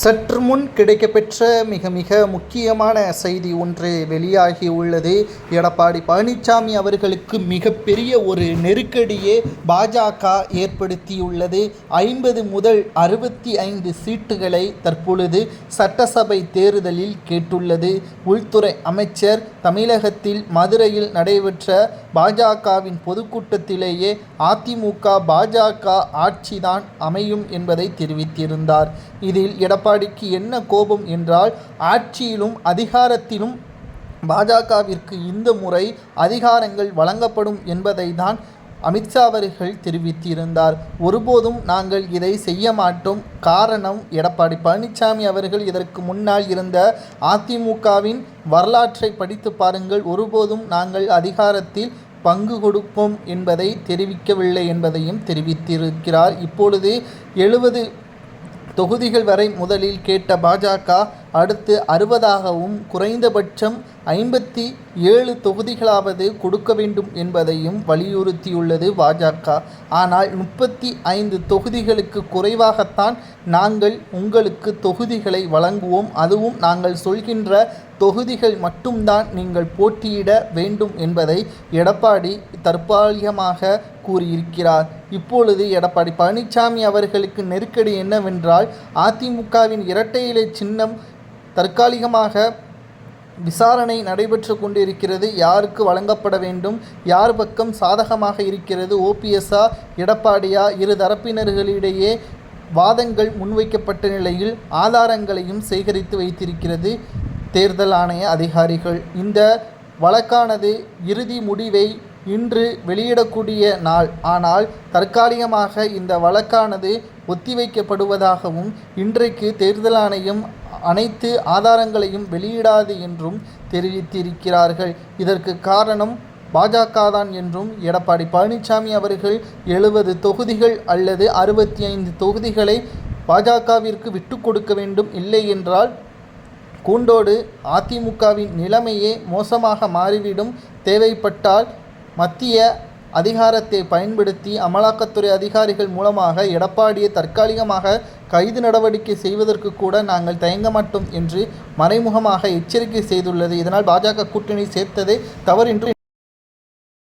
சற்று முன் கிடைக்கப்பெற்ற மிக மிக முக்கியமான செய்தி ஒன்று வெளியாகி உள்ளது. எடப்பாடி பழனிசாமி அவர்களுக்கு மிகப்பெரிய ஒரு நெருக்கடியே பாஜக ஏற்படுத்தியுள்ளது. ஐம்பது முதல் அறுபத்தி ஐந்து சீட்டுகளை தற்பொழுது சட்டசபை தேர்தலில் கேட்டுள்ளது. உள்துறை அமைச்சர் தமிழகத்தில் மதுரையில் நடைபெற்ற பாஜகவின் பொதுக்கூட்டத்திலேயே அதிமுக பாஜக ஆட்சிதான் அமையும் என்பதை தெரிவித்திருந்தார். இதில் எடப்பாடிக்கு என்ன கோபம் என்றால் ஆட்சியிலும் அதிகாரத்திலும் பாஜகவிற்கு இந்த முறை அதிகாரங்கள் வழங்கப்படும் என்பதை தான் அமித்ஷா அவர்கள் தெரிவித்திருந்தார். ஒருபோதும் நாங்கள் இதை செய்ய மாட்டோம். காரணம் எடப்பாடி பழனிசாமி அவர்கள் இதற்கு முன்னால் இருந்த அதிமுகவின் வரலாற்றை படித்து பாருங்கள். ஒருபோதும் நாங்கள் அதிகாரத்தில் பங்கு கொடுப்போம் என்பதை தெரிவிக்கவில்லை என்பதையும் தெரிவித்திருக்கிறார். இப்பொழுது எழுபது தொகுதிகள் வரை முதலில் கேட்ட பாஜக அடுத்து அறுபதாகவும் குறைந்தபட்சம் ஐம்பத்தி ஏழு தொகுதிகளாவது கொடுக்க வேண்டும் என்பதையும் வலியுறுத்தியுள்ளது பாஜக. ஆனால் முப்பத்தி ஐந்து தொகுதிகளுக்கு குறைவாகத்தான் நாங்கள் உங்களுக்கு தொகுதிகளை வழங்குவோம். அதுவும் நாங்கள் சொல்கின்ற தொகுதிகள் மட்டும்தான் நீங்கள் போட்டியிட வேண்டும் என்பதை எடப்பாடி தற்பாலிகமாக கூறியிருக்கிறார். இப்பொழுது எடப்பாடி பழனிசாமி அவர்களுக்கு நெருக்கடி என்னவென்றால் அதிமுகவின் இரட்டை இலை சின்னம் தற்காலிகமாக விசாரணை நடைபெற்று கொண்டிருக்கிறது. யாருக்கு வழங்கப்பட வேண்டும்? யார் பக்கம் சாதகமாக இருக்கிறது? ஓபிஎஸ்ஆ எடப்பாடியா? இரு தரப்பினர்களிடையே வாதங்கள் முன்வைக்கப்பட்ட நிலையில் ஆதாரங்களையும் சேகரித்து வைத்திருக்கிறது தேர்தல் ஆணைய அதிகாரிகள். இந்த வழக்கானது இறுதி முடிவை இன்று வெளியிடக்கூடிய நாள். ஆனால் தற்காலிகமாக இந்த வழக்கானது ஒத்திவைக்கப்படுவதாகவும் இன்றைக்கு தேர்தல் ஆணையம் அனைத்து ஆதாரங்களையும் வெளியிடாது என்றும் தெரிவித்திருக்கிறார்கள். இதற்கு காரணம் பாஜக தான் என்றும் எடப்பாடி பழனிசாமி அவர்கள் எழுபது தொகுதிகள் அல்லது அறுபத்தி ஐந்து தொகுதிகளை பாஜகவிற்கு விட்டு கொடுக்க வேண்டும் இல்லை என்றால் கூண்டோடு அதிமுகவின் நிலைமையே மோசமாக மாறிவிடும். தேவைப்பட்டால் மத்திய அதிகாரத்தை பயன்படுத்தி அமலாக்கத்துறை அதிகாரிகள் மூலமாக எடப்பாடியை தற்காலிகமாக கைது நடவடிக்கை செய்வதற்கு கூட நாங்கள் தயங்க மாட்டோம் என்று மறைமுகமாக எச்சரிக்கை செய்துள்ளது. இதனால் பாஜக கூட்டணி சேர்த்ததே தவறு என்று